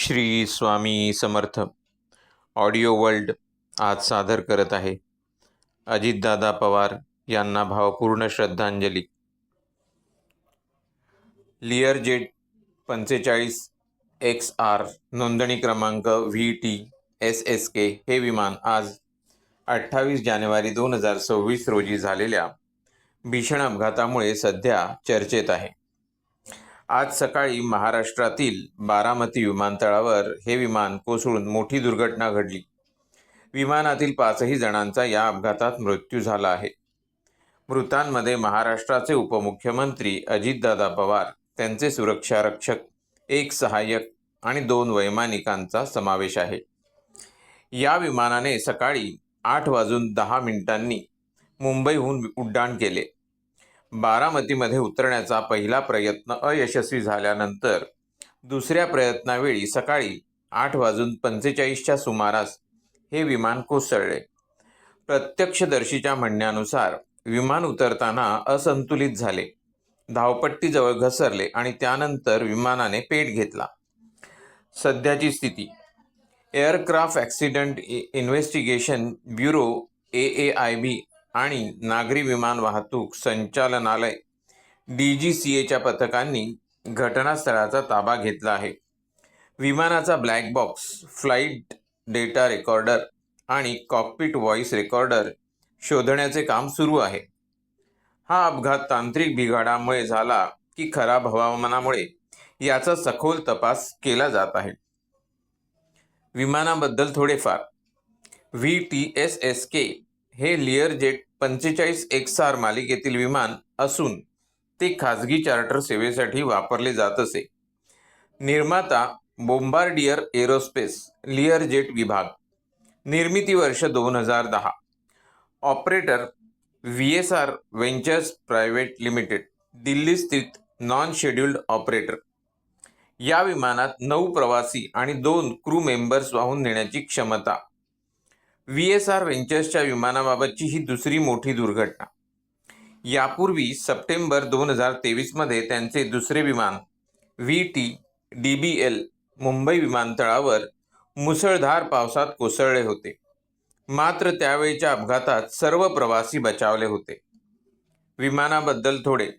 Shri Swami Samarth. Audio world आज सादर करत आहे. अजितदादा पवार यांना भावपूर्ण श्रद्धांजली. लिअर जेट पंचेचाळीस एक्स आर नोंदणी क्रमांक V T S S K हे विमान आज अठ्ठावीस जानेवारी दोन हजार सव्वीस रोजी झालेल्या भीषण अपघातामुळे सध्या चर्चेत आहे. आज सकाळी महाराष्ट्रातील बारामती विमानतळावर हे विमान कोसळून मोठी दुर्घटना घडली. विमानातील पाचही जणांचा या अपघातात मृत्यू झाला आहे. मृतांमध्ये महाराष्ट्राचे उपमुख्यमंत्री अजितदादा पवार त्यांचे सुरक्षा रक्षक एक सहाय्यक आणि दोन वैमानिकांचा समावेश आहे. या विमानाने सकाळी आठ वाजून दहा मिनिटांनी मुंबईहून उड्डाण केले. बारामतीमध्ये उतरण्याचा पहिला प्रयत्न अयशस्वी झाल्यानंतर दुसऱ्या प्रयत्नावेळी सकाळी आठ वाजून पंचेचाळीसच्या सुमारास हे विमान कोसळले. प्रत्यक्षदर्शीच्या म्हणण्यानुसार विमान उतरताना असंतुलित झाले. धावपट्टीजवळ घसरले आणि त्यानंतर विमानाने पेट घेतला. सध्याची स्थिती. Aircraft accident investigation bureau A A I B आणि नागरी विमान वाहतूक संचालनालय डी जी सी एच्या पथकांनी घटनास्थळाचा ताबा घेतला आहे. विमानाचा black box flight data recorder आणि कॉकपिट व्हॉइस रेकॉर्डर शोधण्याचे काम सुरू आहे. हा अपघात तांत्रिक बिघाडामुळे झाला की खराब हवामानामुळे याचा सखोल तपास केला जात आहे. विमानाबद्दल थोडेफार. V T S S K हे लिअरजेट पंचेचाळीस एक्स आर मालिकेतील विमान असून ते खाजगी चार्टर सेवेसाठी वापरले जात असे. निर्माता बोंबार्डियर एरोस्पेस लिअरजेट विभाग. निर्मिती वर्ष दोन हजार दहा. Operator V S R ventures private limited Delhi स्थित नॉन शेड्युल्ड ऑपरेटर या विमानात नऊ प्रवासी आणि दोन क्रू मेंबर्स वाहून नेण्याची क्षमता. व्ही एस आर व्हेंचर्सच्या विमानाबाबतची ही दुसरी मोठी दुर्घटना. यापूर्वी सप्टेंबर दोन हजार तेवीसमध्ये त्यांचे दुसरे विमान V T D B L Mumbai विमानतळावर मुसळधार पावसात कोसळले होते. मात्र त्यावेळच्या अपघातात सर्व प्रवासी बचावले होते. विमानाबद्दल थोडे.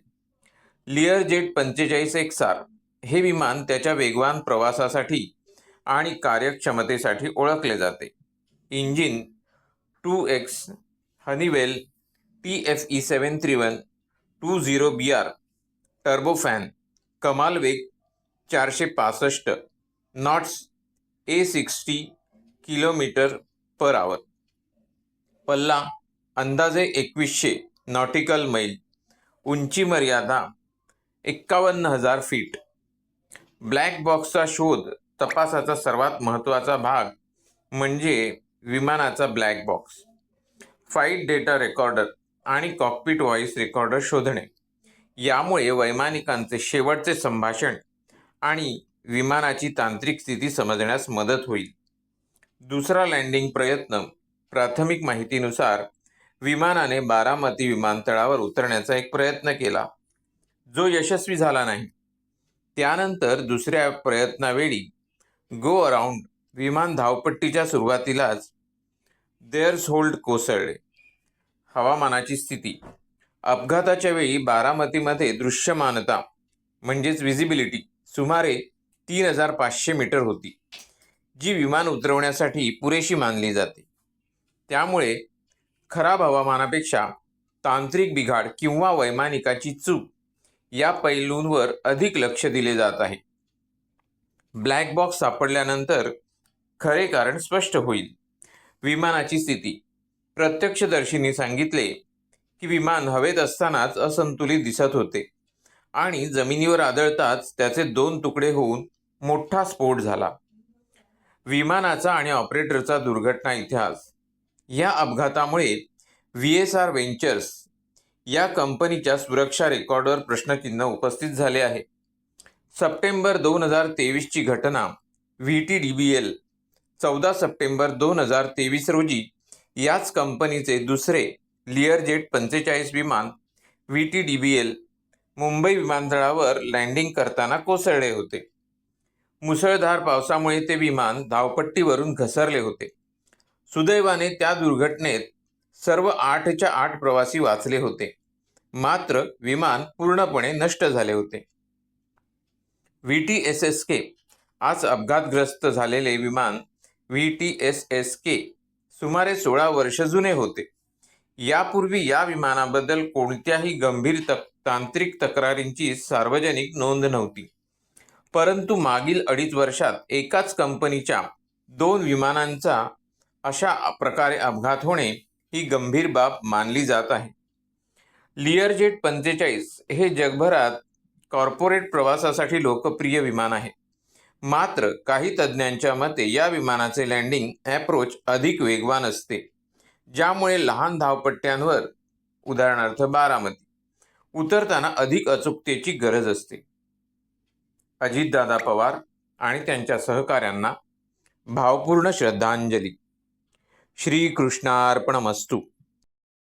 लिअरजेट पंचेचाळीस एक्स आर हे विमान त्याच्या वेगवान प्रवासासाठी आणि कार्यक्षमतेसाठी ओळखले जाते. Engine two X Honeywell T F E seven three one two zero B R turbofan कमाल वेग चारशे पासष्ट knots eight sixty kilometre per hour. पल्ला अंदाजे एकवीसशे नॉटिकल मैल उंची मर्यादा एक्कावन्न हजार फीट. ब्लॅक बॉक्सचा शोध तपासाचा सर्वात महत्त्वाचा भाग म्हणजे विमानाचा black box flight data recorder आणि कॉकपिट व्हॉइस रेकॉर्डर शोधणे. यामुळे वैमानिकांचे शेवटचे संभाषण आणि विमानाची तांत्रिक स्थिती समजण्यास मदत होईल. दुसरा लँडिंग प्रयत्न प्राथमिक माहितीनुसार विमानाने बारामती विमानतळावर उतरण्याचा एक प्रयत्न केला. जो यशस्वी झाला नाही. त्यानंतर दुसऱ्या प्रयत्नावेळी गो अराउंड विमान धावपट्टीच्या सुरुवातीलाच देअर्स होल्ड कोसळले. हवामानाची स्थिती. अपघाताच्या वेळी बारामतीमध्ये दृश्यमानता म्हणजेच विजिबिलिटी सुमारे तीन हजार पाचशे मीटर होती जी विमान उतरवण्यासाठी पुरेशी मानली जाते. त्यामुळे खराब हवामानापेक्षा तांत्रिक बिघाड किंवा वैमानिकाची चूक या पैलूंवर अधिक लक्ष दिले जात आहे. ब्लॅक बॉक्स सापडल्यानंतर खरे कारण स्पष्ट होईल. विमानाची स्थिती. प्रत्यक्षदर्शींनी सांगितले की विमान हवेत असतानाच असंतुलित दिसत होते आणि जमिनीवर आदळताच त्याचे दोन तुकडे होऊन मोठा स्फोट झाला. विमानाचा आणि ऑपरेटरचा दुर्घटना इतिहास. या अपघातामुळे व्ही एस आर व्हेंचर्स या कंपनीच्या सुरक्षा रेकॉर्डवर प्रश्नचिन्ह उपस्थित झाले आहे. सप्टेंबर दोन हजार तेवीसची घटना V T D B L चौदा सप्टेंबर दोन हजार तेवीस रोजी याच कंपनीचे दुसरे लिअरजेट पंचेचाळीस विमान V T D B L Mumbai विमानतळावर लँडिंग करताना कोसळले होते. मुसळधार पावसामुळे ते विमान धावपट्टीवरून घसरले होते. सुदैवाने त्या दुर्घटनेत सर्व आठच्या आठ प्रवासी वाचले होते. मात्र विमान पूर्णपणे नष्ट झाले होते. V T S S K आज अपघातग्रस्त झालेले विमान V T S S K सुमारे सोळा वर्ष जुने होते. यापूर्वी या विमानाबद्दल कोणत्याही गंभीर तक तांत्रिक तक्रारींची सार्वजनिक नोंद नव्हती. परंतु मागील अडीच वर्षात एकाच कंपनीच्या दोन विमानांचा अशा प्रकारे अपघात होणे ही गंभीर बाब मानली जात आहे. लिअरजेट पंचेचाळीस हे जगभरात कॉर्पोरेट प्रवासासाठी लोकप्रिय विमान आहे. मात्र काही तज्ज्ञांच्या मते या विमानाचे लँडिंग ॲप्रोच अधिक वेगवान असते ज्यामुळे लहान धावपट्ट्यांवर उदाहरणार्थ बारामती उतरताना अधिक अचूकतेची गरज असते. अजितदादा पवार आणि त्यांच्या सहकाऱ्यांना भावपूर्ण श्रद्धांजली. श्रीकृष्णार्पणमस्तू.